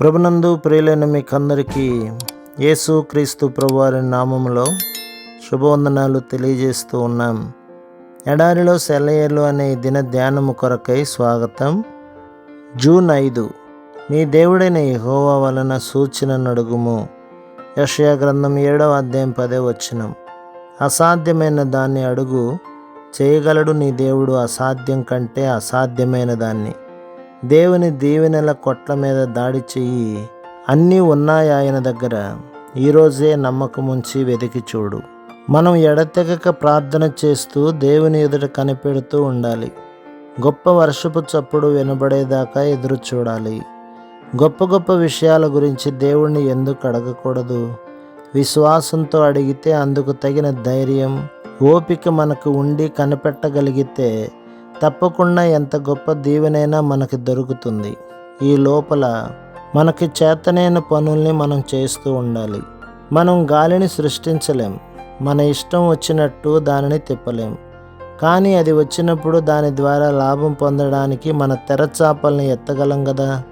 ప్రభునందు ప్రియులైన మీకందరికీ యేసు క్రీస్తు ప్రభువారి నామములో శుభవందనాలు తెలియజేస్తూ ఉన్నాం. ఎడారిలో సెలయేర్లు అనే దిన ధ్యానము కొరకై స్వాగతం. జూన్ ఐదు నీ దేవుడైన యహోవా వలన సూచన నడుగుము. యషయా గ్రంథం ఏడవ అధ్యాయం పదే వచనం. అసాధ్యమైన దాన్ని అడుగు చేయగలడు నీ దేవుడు అసాధ్యం కంటే అసాధ్యమైన దాన్ని. దేవుని దీవెనల కొట్ల మీద దాడి చెయ్యి. అన్నీ ఉన్నాయి ఆయన దగ్గర? ఈరోజే నమ్మకం ఉంచి వెతికి చూడు. మనం ఎడతెగక ప్రార్థన చేస్తూ దేవుని ఎదుట కనిపెడుతూ ఉండాలి. గొప్ప వర్షపు చప్పుడు వినబడేదాకా ఎదురు చూడాలి. గొప్ప గొప్ప విషయాల గురించి దేవుణ్ణి ఎందుకు అడగకూడదు? విశ్వాసంతో అడిగితే అందుకు తగిన ధైర్యం ఓపిక మనకు ఉండి కనిపెట్టగలిగితే తప్పకుండా ఎంత గొప్ప దీవెనైనా మనకి దొరుకుతుంది. ఈ లోపల మనకి చేతనైన పనుల్ని మనం చేస్తూ ఉండాలి. మనం గాలిని సృష్టించలేం. మన ఇష్టం వచ్చినట్టు దానిని తిప్పలేం. కానీ అది వచ్చినప్పుడు దాని ద్వారా లాభం పొందడానికి మన తెరచాపల్ని ఎత్తగలం కదా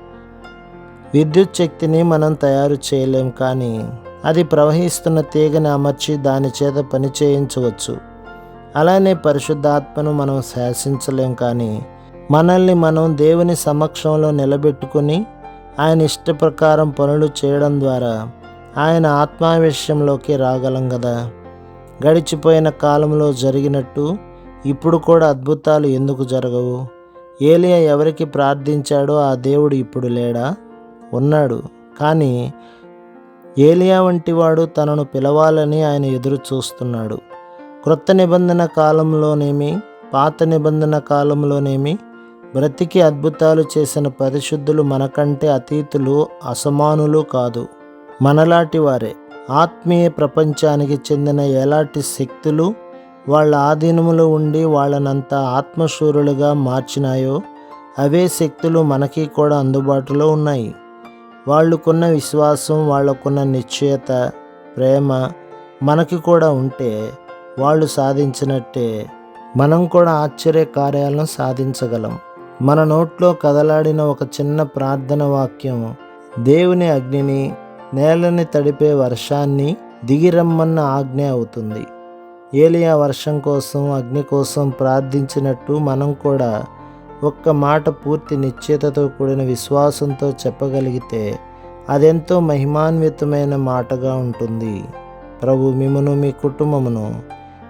విద్యుత్ శక్తిని మనం తయారు చేయలేం కానీ అది ప్రవహిస్తున్న తీగని అమర్చి దాని చేత పని చేయించవచ్చు అలానే పరిశుద్ధాత్మను మనం శాసించలేం కానీ మనల్ని మనం దేవుని సమక్షంలో నిలబెట్టుకుని ఆయన ఇష్ట ప్రకారం పనులు చేయడం ద్వారా ఆయన ఆత్మావిషయంలోకి రాగలం కదా. గడిచిపోయిన కాలంలో జరిగినట్టు ఇప్పుడు కూడా అద్భుతాలు ఎందుకు జరగవు? ఏలియా ఎవరికి ప్రార్థించాడో ఆ దేవుడు ఇప్పుడు లేడా? ఉన్నాడు. కానీ ఏలియా వంటివాడు తనను పిలవాలని ఆయన ఎదురు చూస్తున్నాడు. క్రొత్త నిబంధన కాలంలోనేమి పాత నిబంధన కాలంలోనేమి బ్రతికి అద్భుతాలు చేసిన పరిశుద్ధులు మనకంటే అతీతులు అసమానులు కాదు. మనలాంటి వారే ఆత్మీయ ప్రపంచానికి చెందిన ఎలాంటి శక్తులు వాళ్ళ ఆధీనములో ఉండి వాళ్ళనంతా ఆత్మశూరులుగా మార్చినాయో అవే శక్తులు మనకి కూడా అందుబాటులో ఉన్నాయి. వాళ్ళకున్న విశ్వాసం వాళ్ళకున్న నిశ్చయత ప్రేమ మనకి కూడా ఉంటే వాళ్ళు సాధించినట్టే మనం కూడా ఆశ్చర్య కార్యాలను సాధించగలం. మన నోట్లో కదలాడిన ఒక చిన్న ప్రార్థన వాక్యం దేవుని అగ్నిని నేలని తడిపే వర్షాన్ని దిగిరమ్మన్న ఆజ్ఞ అవుతుంది. ఏలియా వర్షం కోసం అగ్ని కోసం ప్రార్థించినట్టు మనం కూడా ఒక్క మాట పూర్తి నిశ్చయతతో కూడిన విశ్వాసంతో చెప్పగలిగితే అదెంతో మహిమాన్వితమైన మాటగా ఉంటుంది. ప్రభు మిమ్మను మీ కుటుంబమును